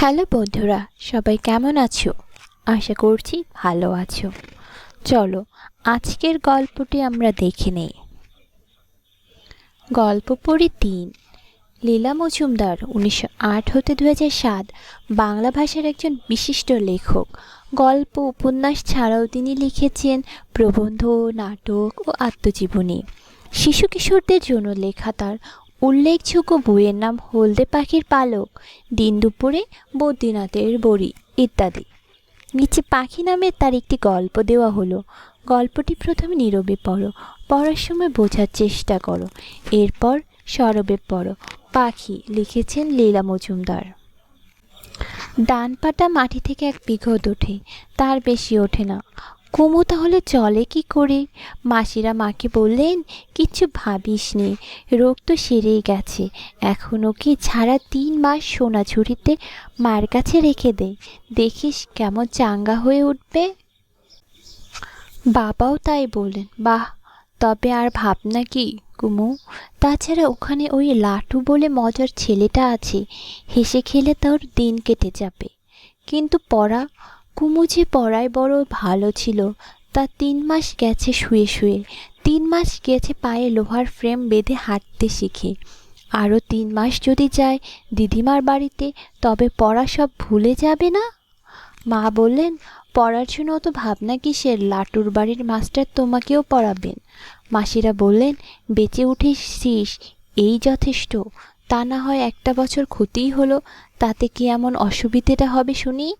Hello বন্ধুরা, সবাই কেমন আছো? আশা করছি ভালো আছো। চলো, আজকের গল্পটি আমরা দেখে নেই। গল্প পড়ি তিন। লীলা মজুমদার উনিশশো আট হতে দু সাত বাংলা ভাষার একজন বিশিষ্ট লেখক। গল্প, উপন্যাস ছাড়াও তিনি লিখেছেন প্রবন্ধ, নাটক ও আত্মজীবনী। শিশু কিশোরদের জন্য লেখা তার উল্লেখযোগ্য বইয়ের নাম হলদে পাখির পালক, দিন দুপুরে বদ্রীনাথের বড়ি ইত্যাদি। নিচে পাখি নামে তার একটি গল্প দেওয়া হলো। গল্পটি প্রথমে নীরবে পড়ো, পড়ার সময় বোঝার চেষ্টা করো। এরপর সরবে পড়ো। পাখি লিখেছেন লীলা মজুমদার। ডান পাটা মাটি থেকে এক বিঘত ওঠে, তার বেশি ওঠে না। কুমু তাহলে চলে কি করে? মাসিরা মাকে বললেন, কিচ্ছু ভাবিস নে, রোগ তো সেরেই গেছে। এখনও কি ছাড়া তিন মাস সোনা ঝুড়িতে মার কাছে রেখে দে। দেখিস কেমন চাঙ্গা হয়ে উঠবে। বাবাও তাই বললেন, বাহ, তবে আর ভাবনা কি কুমু? তাছাড়া ওখানে ওই লাটু বলে মজার ছেলেটা আছে। হেসে খেলে তোর দিন কেটে যাবে। কিন্তু পড়া কুমু যে পড়ায় বড় ভালো ছিল। তা তিন মাস গেছে শুয়ে শুয়ে। তিন মাস গেছে পায়ে লোহার ফ্রেম বেঁধে হাঁটতে শিখে। আরও তিন মাস যদি যায় দিদিমার বাড়িতে, তবে পড়া সব ভুলে যাবে না? মা বললেন, পড়ার জন্য অত ভাবনা কিসের? লাটুর বাড়ির মাস্টার তোমাকেও পড়াবেন। মাসিরা বললেন, বেঁচে উঠেছিস, এই যথেষ্ট। তা না হয় একটা বছর ক্ষতিই হলো। তাতে কি এমন অসুবিধেটা হবে শুনি?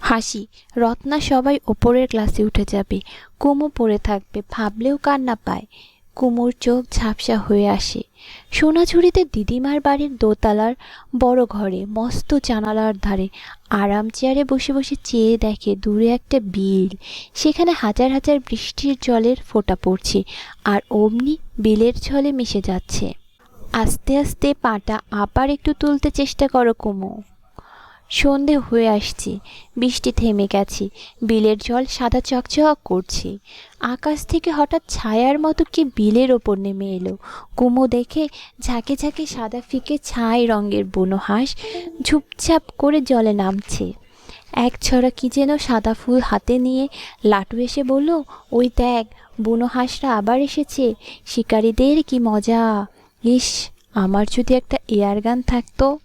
হাসি। রত্না সবাই ওপরের ক্লাসে উঠে যাবে। কুমু পড়ে থাকবে, ভাবলেও কান্না পায়। কুমুর চোখ ঝাপসা হয়ে আসে। সোনাঝুরিতে দিদিমার বাড়ির দোতলার বড় ঘরে, মস্ত জানালার ধারে, আরাম চেয়ারে বসে বসে চেয়ে দেখে দূরে একটা বিল। সেখানে হাজার হাজার বৃষ্টির জলের ফোঁটা পড়ছে, আর অমনি বিলের জলে মিশে যাচ্ছে। আস্তে আস্তে পাটা আবার একটু তুলতে চেষ্টা করো কুমু। সন্ধে হয়ে আসছে, বৃষ্টি থেমে গেছে, বিলের জল সাদা চকচক করছে। আকাশ থেকে হঠাৎ ছায়ার মতো কি বিলের ওপর নেমে এলো। কুমু দেখে ঝাঁকে ঝাঁকে সাদা ফিকে ছাই রঙের বুনো হাঁস ঝুপঝাপ করে জলে নামছে। এক ছড়া কি যেন সাদা ফুল হাতে নিয়ে লাটু এসে বলল, ওই দেখ, বুনো হাঁসরা আবার এসেছে, শিকারীদের কি মজা। ইস, আমার যদি একটা এয়ার গান থাকতো।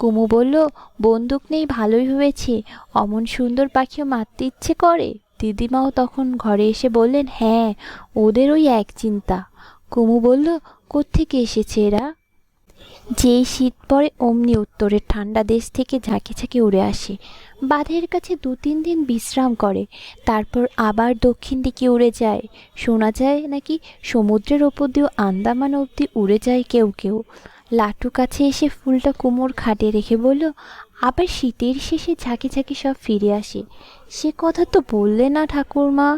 কুমু বলল, বন্দুক নেই, ভালোই হয়েছে। অমন সুন্দর পাখিও মারতে ইচ্ছে করে? দিদিমাও তখন ঘরে এসে বললেন হ্যাঁ ওদের ওই এক চিন্তা। কুমু বলল, কোত্থেকে এসেছে এরা? যেই শীত পড়ে অমনি উত্তরের ঠান্ডা দেশ থেকে ঝাঁকে ঝাঁকে উড়ে আসে। বাঁধের কাছে দু তিন দিন বিশ্রাম করে, তারপর আবার দক্ষিণ দিকে উড়ে যায়। শোনা যায় নাকি সমুদ্রের ওপর দিয়েও আন্দামান অবধি উড়ে যায় কেউ কেউ। লাটু কাছে এসে ফুলটা কুমোর খাটে রেখে বলল, আবার শীতের শেষে ঝাঁকে ঝাঁকে সব ফিরে আসে। সে কথা তো বললে না ঠাকুরমা।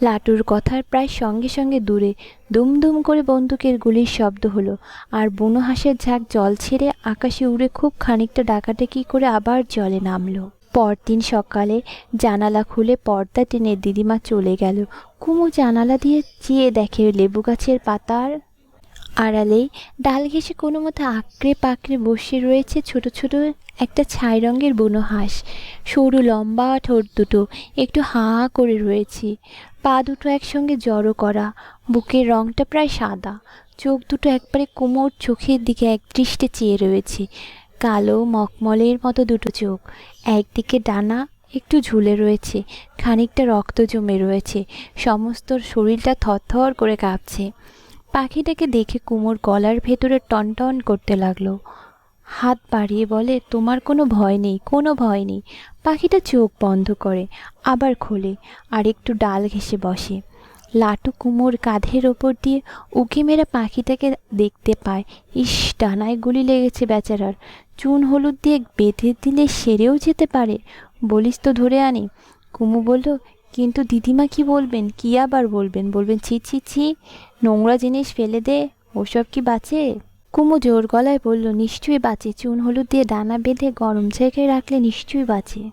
লাটুর কথার প্রায় সঙ্গে সঙ্গে দূরে দুমদুম করে বন্দুকের গুলির শব্দ হলো, আর বুনো হাঁসের ঝাঁক জল ছেড়ে আকাশে উড়ে খুব খানিকটা ডাকাডাকি করে আবার জলে নামলো। পরদিন সকালে জানালা খুলে পর্দা টেনে দিদিমা চলে গেল। কুমু জানালা দিয়ে চেয়ে দেখে লেবু গাছের পাতার আড়ালেই ডাল ঘেঁষে কোনো মতো আঁকড়ে পাকড়ে বসে রয়েছে ছোট ছোট একটা ছাই রঙের বুনো হাঁস। সরু, লম্বা ঠোঁট দুটো, একটু হাঁ করে রয়েছে। পা দুটো একসঙ্গে জড়ো করা, বুকের রঙটা প্রায় সাদা। চোখ দুটো একবারে কোমর চোখের দিকে এক দৃষ্টে চেয়ে রয়েছে। কালো মকমলের মতো দুটো চোখ। একদিকে ডানা একটু ঝুলে রয়েছে, খানিকটা রক্ত জমে রয়েছে। সমস্ত শরীরটা থরথর করে কাঁপছে। পাখিটাকে দেখে কুমোর গলার ভেতরে টনটন করতে লাগল। হাত বাড়িয়ে বলে, তোমার কোনো ভয় নেই, কোনো ভয় নেই। পাখিটা চোখ বন্ধ করে আবার খোলে আর একটু ডাল ঘেসে বসে। লাটু কুমোর কাঁধের ওপর দিয়ে উঁকি মেরে পাখিটাকে দেখতে পায়। ইস, ডানায় গুলি লেগেছে বেচারার। চুন হলুদ দিয়ে বেঁধে দিলে সেরেও যেতে পারে। বলিস তো ধরে আনি। কুমু বলল, কিন্তু দিদিমা কি বলবেন? কি আবার বলবেন? বলবেন, ছি ছি ছি। নোংরা জিনিস ফেলে দে, ওসব কি বাঁচে? কুমু জোর গলায় বলল, নিশ্চয়ই বাঁচে। চুন হলুদ দিয়ে ডানা বেঁধে গরম জায়গায় রাখলে নিশ্চয়ই বাঁচে।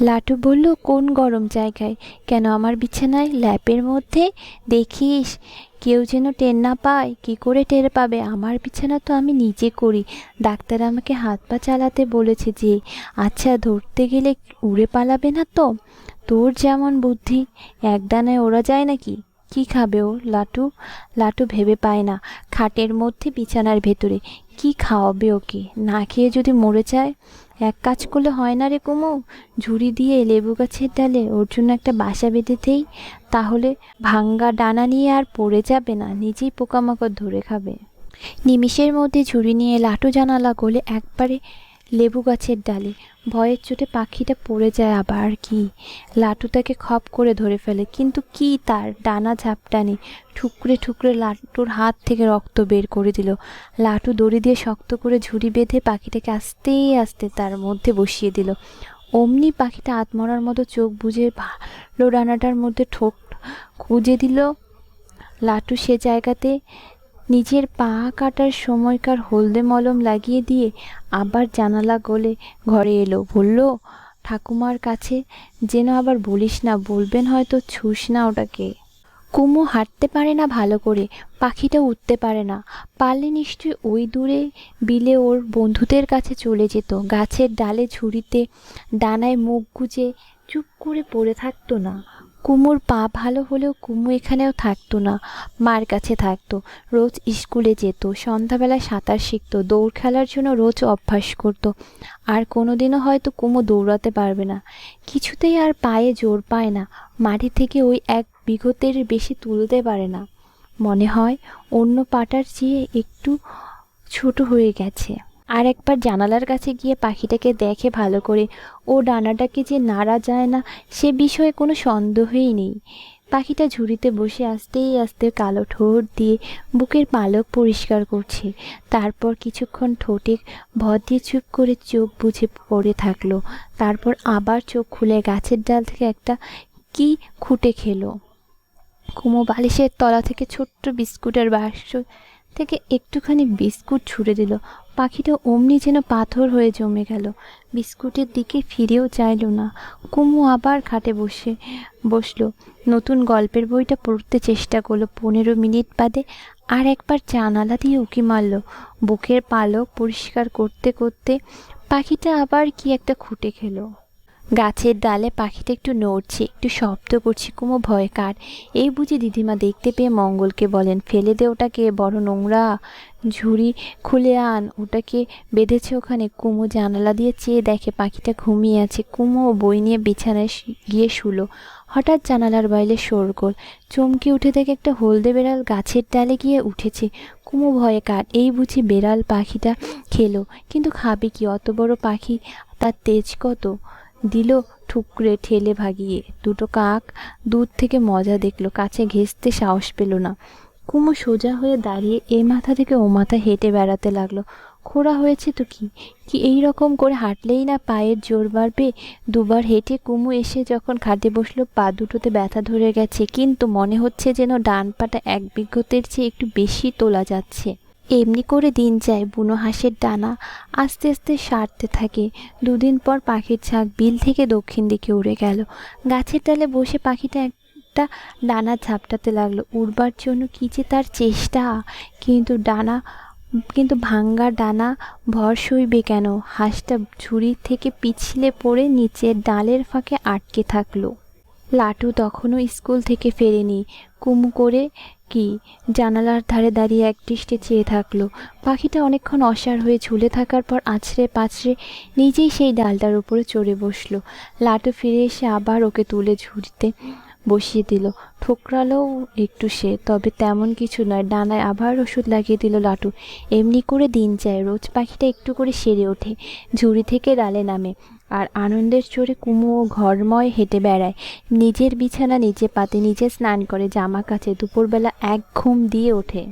লাটু বলল, কোন গরম জায়গায়? কেন আমার বিছানায়? ল্যাপের মধ্যে? দেখিস, কেউ যেন টের না পায়। কি করে টের পাবে? আমার বিছানা তো আমি নিজে করি। ডাক্তার আমাকে হাত পা চালাতে বলেছে যে আচ্ছা ধরতে গেলে উড়ে পালাবে না তো? তোর যেমন বুদ্ধি, এক ডানায় ওরা যায় নাকি? কি খাবে ও লাটু? লাটু ভেবে পায় না। খাটের মধ্যে, বিছানার ভেতরে। কি খাওয়াবে ওকে? না খেয়ে যদি মরে যায়? এক কাজ করলে হয় না রে কুমু। ঝুড়ি দিয়ে লেবু গাছের ডালে ওর জন্য একটা বাসা বেঁধে দেই। তাহলে ভাঙ্গা ডানা নিয়ে আর পড়ে যাবে না। নিজেই পোকামাকড় ধরে খাবে। নিমিষের মধ্যে ঝুড়ি নিয়ে লাটু জানালা গলে একবারে লেবু গাছের ডালে ভয়ের চোটে পাখিটা পড়ে যায় আবার কি? লাটু তাকে খপ করে ধরে ফেলে। কিন্তু কি তার? ডানা ঝাপটানি ঠুকরে ঠুকরে লাটুর হাত থেকে রক্ত বের করে দিল। লাটু দড়ি দিয়ে শক্ত করে ঝুড়ি বেঁধে পাখিটাকে আস্তে আস্তে তার মধ্যে বসিয়ে দিল। অমনি পাখিটা আত্মরার মতো চোখ বুজে ভালো ডানাটার মধ্যে ঠোঁট খুঁজে দিল। লাটু সে জায়গাতে নিজের পা কাটার সময়কার হলদে মলম লাগিয়ে দিয়ে আবার জানালা গলে ঘরে এলো। বলল, ঠাকুমার কাছে যেন আবার বলিস না, বলবেন হয়তো ছুস না ওটাকে। কুমু হাঁটতে পারে না ভালো করে, পাখিটা উঠতে পারে না। পারলে নিশ্চয়ই ওই দূরে বিলে ওর বন্ধুদের কাছে চলে যেত। গাছের ডালে ঝুড়িতে ডানায় মুখ গুজে চুপ করে পড়ে থাকতো না। কুমুর পা ভালো হলেও কুমু এখানেও থাকতো না, মার কাছে থাকতো, রোজ স্কুলে যেত সন্ধ্যাবেলায় সাঁতার শিখতো, দৌড় খেলার জন্য রোজ অভ্যাস করতো, আর কোনোদিনও হয়তো কুমু দৌড়াতে পারবে না। কিছুতেই আর পায়ে জোর পায় না, মাটি থেকে ওই এক বিঘতের বেশি তুলতে পারে না। মনে হয় অন্য পাটার চেয়ে একটু ছোট হয়ে গেছে। আর একবার জানালার কাছে গিয়ে পাখিটাকে দেখে ভালো করে, ও ডানাটাকে যে নাড়া যায় না? সে বিষয়ে কোনো সন্দেহই নেই। পাখিটা ঝুড়িতে বসে আস্তে আস্তে কালো ঠোঁট দিয়ে বুকের পালক পরিষ্কার করছে। তারপর কিছুক্ষণ ঠোঁটে ভর দিয়ে চুপ করে চোখ বুঝে পড়ে থাকল। তারপর আবার চোখ খুলে গাছের ডাল থেকে একটা কি খুঁটে খেলো। কুমো বালিশের তলা থেকে ছোট্ট বিস্কুটের বাক্স থেকে একটুখানি বিস্কুট ছুঁড়ে দিল। পাখিটা অমনি যেন পাথর হয়ে জমে গেল। বিস্কুটের দিকে ফিরেও চাইল না। কুমু আবার খাটে বসে বসল। নতুন গল্পের বইটা পড়তে চেষ্টা করল। পনেরো মিনিট বাদে আর একবার জানালা দিয়ে উঁকি মারল। বুকের পালক পরিষ্কার করতে করতে পাখিটা আবার কি একটা খুঁটে খেলো। গাছের ডালে পাখিটা একটু নড়ছে, একটু শব্দ করছে, কুমো ভয় কার এই বুঝি দিদিমা দেখতে পেয়ে মঙ্গলকে বলেন, ফেলে দে ওটাকে, বড় নোংরা ঝুড়ি খুলে আন, ওটাকে বেঁধেছে ওখানে। কুমো জানালা দিয়ে চেয়ে দেখে পাখিটা ঘুমিয়ে আছে। কুমো বই নিয়ে বিছানায় গিয়ে শুলো। হঠাৎ জানালার বাইরে শোরগোল। চমকে উঠে দেখে একটা হলদে বেড়াল গাছের ডালে গিয়ে উঠেছে। কুমো ভয়ে কার এই বুঝি বেড়াল পাখিটা খেলো। কিন্তু খাবে কি? অত বড় পাখি, তার তেজ কত? দিল ঠুকরে ঠেলে ভাগিয়ে। দুটো কাক দূর থেকে মজা দেখল, কাছে ঘেঁষতে সাহস পেল না। কুমু সোজা হয়ে দাঁড়িয়ে এ মাথা থেকে ও মাথা হেঁটে বেড়াতে লাগল। খোড়া হয়েছে তো কি? কি এই রকম করে হাঁটলেই না পায়ের জোর বাড়বে? দুবার হেঁটে কুমু এসে যখন খাটে বসল, পা দুটোতে ব্যথা ধরে গেছে, কিন্তু মনে হচ্ছে যেন ডান পাটা এক বিঘতের চেয়ে একটু বেশি তোলা যাচ্ছে। এমনি করে দিন যায় বুনো হাঁসের ডানা আস্তে আস্তে সারতে থাকে। দুদিন পর পাখির ঝাঁক বিল থেকে দক্ষিণ দিকে উড়ে গেল। গাছের ডালে বসে পাখিটা একটা ডানা ঝাপটাতে লাগল। উড়বার জন্য কী যে তার চেষ্টা? কিন্তু ডানা কিন্তু ভাঙ্গা ডানা ভর সইবে কেন? হাঁসটা ঝুড়ি থেকে পিছলে পড়ে নিচের ডালের ফাঁকে আটকে থাকল। লাটু তখনও স্কুল থেকে ফেরেনি। কুমু করে কি? জানালার ধারে দাঁড়িয়ে একদৃষ্টে চেয়ে থাকল। পাখিটা অনেকক্ষণ অসাড় হয়ে ঝুলে থাকার পর আছড়ে পাছড়ে নিজেই সেই ডালটার উপরে চড়ে বসল। লাটু ফিরে এসে আবার ওকে তুলে ঝুড়িতে বসিয়ে দিল। ঠোকরালো একটু সে, তবে তেমন কিছু নয়, ডানায় আবার ওষুধ লাগিয়ে দিল লাটু। এমনি করে দিন যায়, রোজ পাখিটা একটু করে সেরে ওঠে, ঝুড়ি থেকে ডালে নামে। আর আনন্দের চোরে কুমু ও ঘরময় হেঁটে বেড়ায়। নিজের বিছানা নিজে পাতে নিজে স্নান করে জামা কাছে দুপুরবেলা এক ঘুম দিয়ে ওঠে।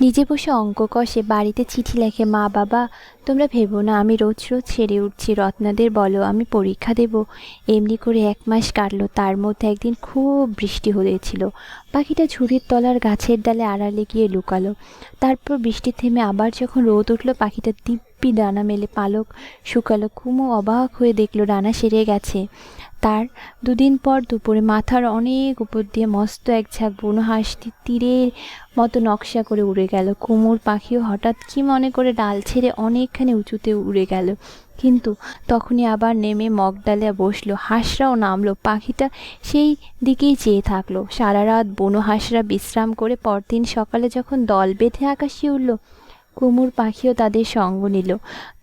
নিজে বসে অঙ্ক কষে বাড়িতে চিঠি লেখে, মা বাবা, তোমরা ভেবো না, আমি রোজ রোজ ছেড়ে উঠছি। রত্নাদের বলো, আমি পরীক্ষা দেব। এমনি করে এক মাস কাটলো। তার মধ্যে একদিন খুব বৃষ্টি হয়েছিল। পাখিটা ঝুড়ির তলার গাছের ডালে আড়ালে গিয়ে লুকালো। তারপর বৃষ্টি থেমে আবার যখন রোদ উঠল, পাখিটা দিব্যি ডানা মেলে পালক শুকালো। কুমু অবাক হয়ে দেখল, ডানা সেরে গেছে। তার দুদিন পর দুপুরে মাথার অনেক উপর দিয়ে মস্ত এক ঝাঁক বুনো হাঁসটি তীরের মতো নকশা করে উড়ে গেল। কুমুর পাখিও হঠাৎ কি মনে করে ডাল ছেড়ে অনেকখানি উঁচুতে উড়ে গেল। কিন্তু তখনই আবার নেমে মগডালে বসল, হাঁসরাও নামলো, পাখিটা সেই দিকেই চেয়ে থাকল। সারা রাত বনো হাঁসরা বিশ্রাম করে পরদিন সকালে যখন দল বেঁধে আকাশে উঠল কুমুর পাখিও তাদের সঙ্গ নিল।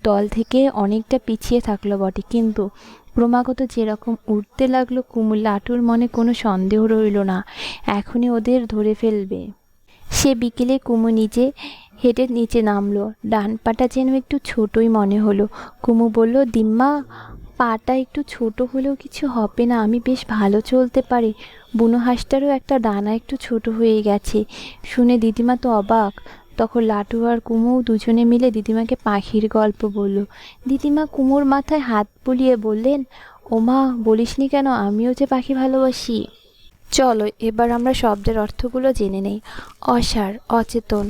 দল থেকে অনেকটা পিছিয়ে থাকল বটে, কিন্তু ক্রমাগত যেরকম উঠতে লাগল কুমুর লাটুর মনে কোনো সন্দেহ রইল না, এখনই ওদের ধরে ফেলবে। সে বিকেলে কুমু নিজে হেঁটে নিচে নামলো, ডান পাটা যেন একটু ছোটই মনে হলো। কুমু বলল, দিম্মা, পাটা একটু ছোট হলেও কিছু হবে না, আমি বেশ ভালো চলতে পারি। বুনো হাঁসটারও একটা ডানা একটু ছোট হয়ে গেছে। শুনে দিদিমা তো অবাক তখন লাটু আর কুমু দুজনে মিলে দিদিমাকে পাখির গল্প বলল। দিদিমা কুমুর মাথায় হাত বুলিয়ে বললেন, ওমা, বলিসনি কেন? আমিও যে পাখি ভালোবাসি। চলো, এবার আমরা শব্দের অর্থগুলো জেনে নেই। অসার, অচেতন,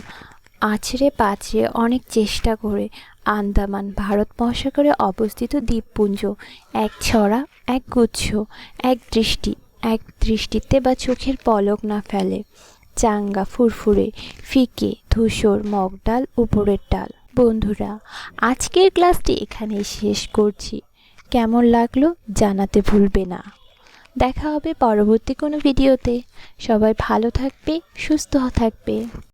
আছড়ে পাছড়ে অনেক চেষ্টা করে আন্দামান, ভারত মহাসাগরে অবস্থিত দ্বীপপুঞ্জ। এক ছড়া, এক গুচ্ছ, এক দৃষ্টি, এক দৃষ্টিতে বা চোখের পলক না ফেলে। চাঙ্গা, ফুরফুরে, ফিকে, ধূসর মগডাল উপরের ডাল। বন্ধুরা, আজকের ক্লাসটি এখানে শেষ করছি। কেমন লাগল জানাতে ভুলবে না। দেখা হবে পরবর্তী কোনো ভিডিওতে। সবাই ভালো থাকবে, সুস্থ থাকবে।